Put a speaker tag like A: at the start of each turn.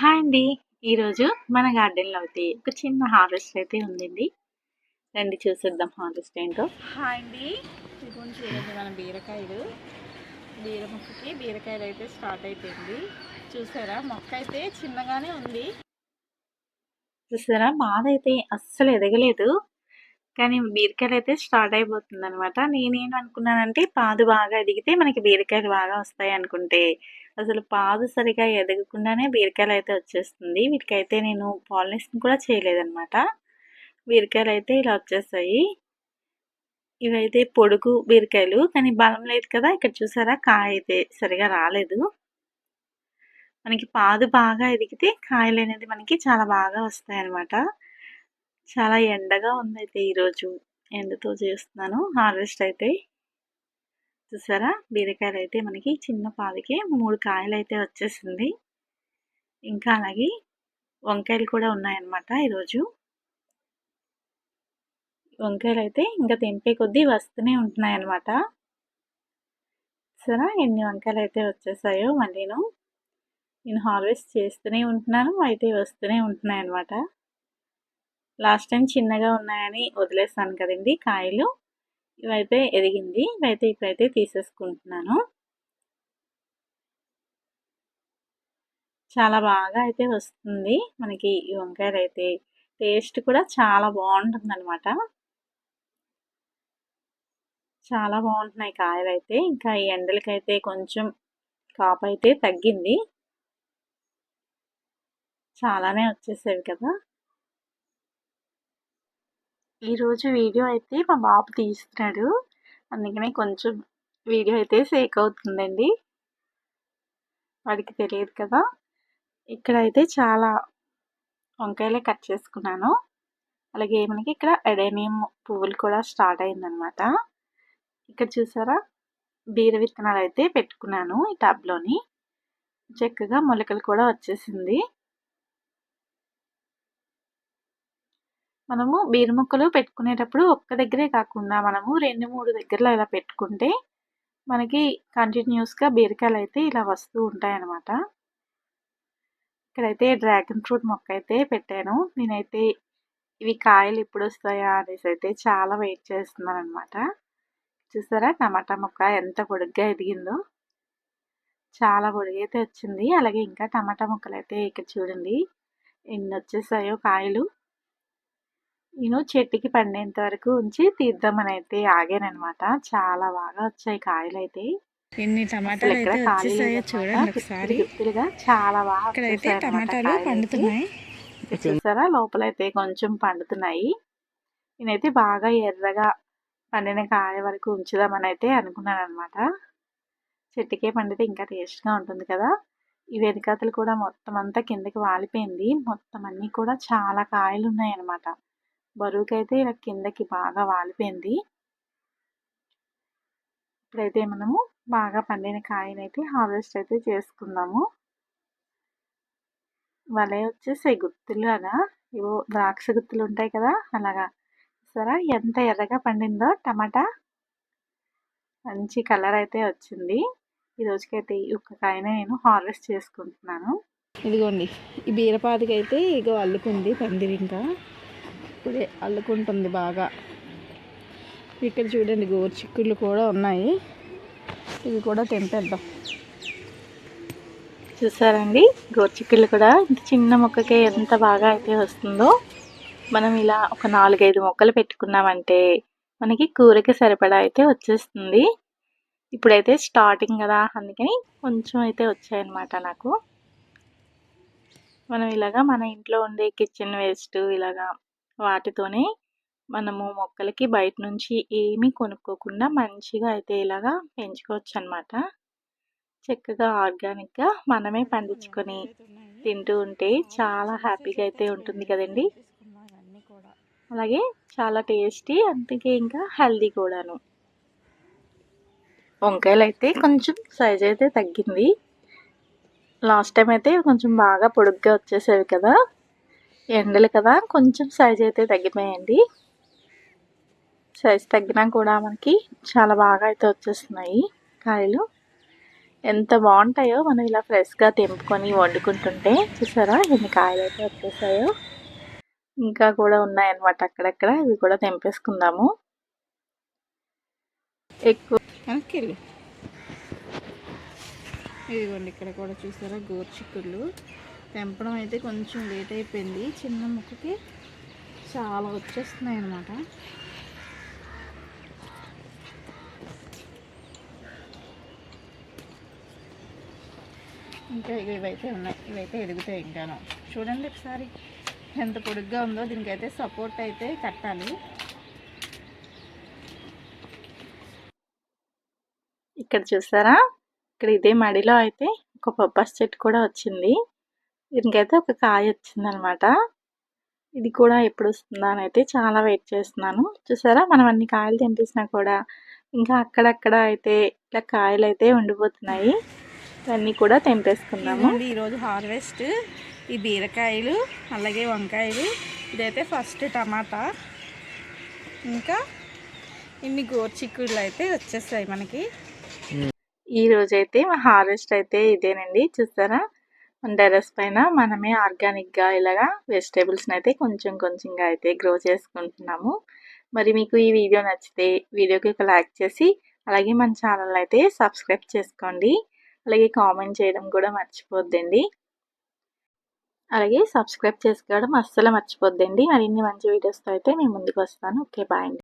A: Hi అండి. ఈరోజు మన గార్డెన్లో అయితే ఒక చిన్న హార్వెస్ట్ అయితే ఉందండి. రండి చూసేద్దాం హార్వెస్ట్ ఏంటో. హాయ్ అండి. ఇదిగోండి చూడండి మన బీరకాయలు. బీర మొక్కకి బీరకాయలు అయితే స్టార్ట్ అయిపోయింది. చూసారా? మొక్క అయితే చిన్నగానే ఉంది. చూసారా? మాదైతే అస్సలు ఎదగలేదు. కానీ బీరకాయలు అయితే స్టార్ట్ అయిపోతుంది అనమాట నేనేం అనుకున్నానంటే పాదు బాగా ఎదిగితే మనకి బీరకాయలు బాగా వస్తాయి అనుకుంటే అసలు పాదు సరిగా ఎదగకుండానే బీరకాయలు అయితే వచ్చేస్తుంది. వీటికైతే నేను పాలినేషన్ కూడా చేయలేదన్నమాట. బీరకాయలు అయితే ఇలా వచ్చేస్తాయి ఇవైతే పొడుగు బీరకాయలు కానీ బలం లేదు కదా ఇక్కడ చూసారా? కాయ అయితే సరిగా రాలేదు. మనకి పాదు బాగా ఎదిగితే కాయలు అనేది మనకి చాలా బాగా వస్తాయి అన్నమాట చాలా ఎండగా ఉందైతే ఈరోజు. ఎండతో చేస్తున్నాను. హార్వెస్ట్ అయితే. చూసారా? బీరకాయలు అయితే మనకి చిన్న పాలకి మూడు కాయలు అయితే వచ్చేసింది. ఇంకా అలాగే వంకాయలు కూడా ఉన్నాయన్నమాట ఈరోజు. వంకాయలు అయితే ఇంకా తెంపే కొద్దీ వస్తూనే ఉంటున్నాయన్నమాట. సరే ఎన్ని వంకాయలు అయితే వచ్చేసాయో మళ్ళీను నేను హార్వెస్ట్ చేస్తూనే ఉంటున్నాను అయితే వస్తూనే ఉంటున్నాయి లాస్ట్ టైం చిన్నగా ఉన్నాయని వదిలేస్తాను కదండి కాయలు. ఇవైతే ఎదిగింది. ఇవైతే ఇప్పుడైతే తీసేసుకుంటున్నాను. చాలా బాగా అయితే వస్తుంది. మనకి ఈ వంకాయలు అయితే టేస్ట్ కూడా చాలా బాగుంటుంది అనమాట చాలా బాగుంటున్నాయి కాయలు అయితే ఇంకా ఈ ఎండలకైతే కొంచెం కాపు అయితే తగ్గింది. చాలానే వచ్చేసేవి కదా. ఈరోజు వీడియో అయితే మా బాబు తీస్తున్నాడు. అందుకనే కొంచెం వీడియో అయితే సేక్ అవుతుందండి. వాడికి తెలియదు కదా. ఇక్కడైతే చాలా వంకాయలే కట్ చేసుకున్నాను. అలాగే మనకి ఇక్కడ ఎడేనియం పువ్వులు కూడా స్టార్ట్ అయిందనమాట ఇక్కడ చూసారా? బీర విత్తనాలు అయితే పెట్టుకున్నాను ఈ టబ్లోని చక్కగా మొలకలు కూడా వచ్చేసింది. మనము బీర ముక్కలు పెట్టుకునేటప్పుడు ఒక్క దగ్గరే కాకుండా మనము రెండు మూడు దగ్గరలో ఇలా పెట్టుకుంటే మనకి కంటిన్యూస్గా బీరకాయలు అయితే ఇలా వస్తూ ఉంటాయన్నమాట. ఇక్కడైతే డ్రాగన్ ఫ్రూట్ మొక్క అయితే పెట్టాను. నేనైతే ఇవి కాయలు ఇప్పుడు వస్తాయా అనేసి అయితే చాలా వెయిట్ చేస్తున్నాను అనమాట చూసారా టమాటా మొక్క ఎంత పొడుగ్గా ఎదిగిందో. చాలా పొడిగైతే వచ్చింది. అలాగే ఇంకా టమాటా మొక్కలు అయితే ఇక్కడ చూడండి. ఎన్ని వచ్చేసాయో కాయలు. నేను చెట్టుకి పండేంత వరకు ఉంచి తీద్దామని అయితే ఆగానమాట చాలా బాగా వచ్చాయి కాయలు అయితే
B: ఎన్ని టమాటాలు అయితే వచ్చేసాయో చూడండి ఒకసారి.
A: చాలా బాగా
B: ఇక్కడైతే టమాటాలు పండుతున్నాయి.
A: చూసారా? లోపలైతే కొంచెం పండుతున్నాయి. నేనైతే బాగా ఎర్రగా పండిన కాయ వరకు ఉంచుదామని అయితే అనుకున్నాను అనమాట చెట్టుకే పండితే ఇంకా టేస్ట్గా ఉంటుంది కదా? ఈ వెనకాతలు కూడా మొత్తం అంతా కిందకి వాలిపోయింది. మొత్తం అన్నీ కూడా చాలా కాయలు ఉన్నాయి అనమాట బరువుకైతే ఇలా కిందకి బాగా వాలిపోయింది. ఇప్పుడైతే మనము బాగా పండిన కాయనైతే హార్వెస్ట్ అయితే చేసుకుందాము. వలే వచ్చేసి గుత్తులు అలా. ఇవో ద్రాక్ష గుత్తులు ఉంటాయి కదా అలాగా. సరే ఎంత ఎర్రగా పండిందో టమాటా. మంచి కలర్ అయితే వచ్చింది. ఈ రోజుకైతే ఈ ఒక్క కాయనే నేను హార్వెస్ట్ చేసుకుంటున్నాను.
B: ఇదిగోండి ఈ బీరపాదికి అయితే ఇగో అల్లుకుంది పందిరి ఇంకా ఇప్పుడే అల్లుకుంటుంది బాగా. ఇక్కడ చూడండి గోరు చిక్కుళ్ళు కూడా ఉన్నాయి. ఇవి కూడా తెంపేద్దాం.
A: చూసారండి? గోరుచిక్కుళ్ళు కూడా ఇంత చిన్న మొక్కకే ఎంత బాగా అయితే వస్తుందో. మనం ఇలా ఒక నాలుగైదు మొక్కలు పెట్టుకున్నామంటే మనకి కూరకి సరిపడా అయితే వచ్చేస్తుంది. ఇప్పుడైతే స్టార్టింగ్ కదా అందుకని కొంచెం అయితే వచ్చాయన్నమాట నాకు. మనం ఇలాగా మన ఇంట్లో ఉండే కిచెన్ వేస్ట్ ఇలాగా వాటితోనే మనము మొక్కలకి బయట నుంచి ఏమీ కొనుక్కోకుండా మంచిగా అయితే ఇలాగా పెంచుకోవచ్చు అనమాట చక్కగా ఆర్గానిక్గా మనమే పండించుకొని తింటూ ఉంటే చాలా హ్యాపీగా అయితే ఉంటుంది కదండి. అలాగే చాలా టేస్టీ అందుకే ఇంకా హెల్దీ కూడాను. వంకాయలు అయితే కొంచెం సైజ్ అయితే తగ్గింది. లాస్ట్ టైం అయితే కొంచెం బాగా పొడుగ్గా వచ్చేసేవి కదా. ఎండలు కదా కొంచెం సైజ్ అయితే తగ్గిపోయాయండి. సైజ్ తగ్గినా కూడా మనకి చాలా బాగా అయితే వచ్చేస్తున్నాయి కాయలు. ఎంత బాగుంటాయో మనం ఇలా ఫ్రెష్గా తెంపుకొని వండుకుంటుంటే చూసారా ఎన్ని కాయలు అయితే వచ్చేసాయో. ఇంకా కూడా ఉన్నాయన్నమాట అక్కడక్కడ ఇవి కూడా తెంపేసుకుందాము. ఎక్కువ
B: ఇదిగోండి ఇక్కడ కూడా చూసారా గోర్చిక్కుళ్ళు తెంపడం అయితే కొంచెం లేట్ అయిపోయింది. చిన్న ముక్కకి చాలా వచ్చేస్తున్నాయి అన్నమాట. ఇంకా ఇవైతే ఉన్నాయి. ఇవైతే ఎదుగుతాయి ఇంకాను. చూడండి ఒకసారి ఎంత పొడుగ్గా ఉందో. దీనికైతే సపోర్ట్ అయితే కట్టాలి.
A: ఇక్కడ చూసారా? ఇక్కడ ఇదే మడిలో అయితే ఒక పప్పాస్ చెట్టు కూడా వచ్చింది. దీనికైతే ఒక కాయ వచ్చిందనమాట. ఇది కూడా ఎప్పుడు వస్తుందా అని అయితే చాలా వెయిట్ చేస్తున్నాను. చూసారా? మనం అన్ని కాయలు తెంపేసినా కూడా ఇంకా అక్కడక్కడ అయితే ఇట్లా కాయలు అయితే ఉండిపోతున్నాయి. ఇవన్నీ కూడా తెంపేసుకుందాము.
B: ఇదిగోండి ఈరోజు హార్వెస్ట్. ఈ బీరకాయలు అలాగే వంకాయలు. ఇదైతే ఫస్ట్ టమాటా. ఇంకా ఇన్ని గోర్చిక్కుళ్ళు అయితే వచ్చేస్తాయి మనకి.
A: ఈ రోజైతే మా హార్వెస్ట్ అయితే ఇదేనండి. చూసారా? మన పైన మనమే ఆర్గానిక్గా ఇలాగా వెజిటేబుల్స్ని అయితే కొంచెం కొంచెంగా అయితే గ్రో చేసుకుంటున్నాము. మరి మీకు ఈ వీడియో నచ్చితే వీడియోకి ఒక లైక్ చేసి అలాగే మన ఛానల్ అయితే సబ్స్క్రైబ్ చేసుకోండి. అలాగే కామెంట్ చేయడం కూడా మర్చిపోద్దండి. అలాగే సబ్స్క్రైబ్ చేసుకోవడం అస్సలు మర్చిపోద్దండి. మరిన్ని మంచి వీడియోస్తో అయితే మేము ముందుకు వస్తాను. ఓకే బాయ్ అండి.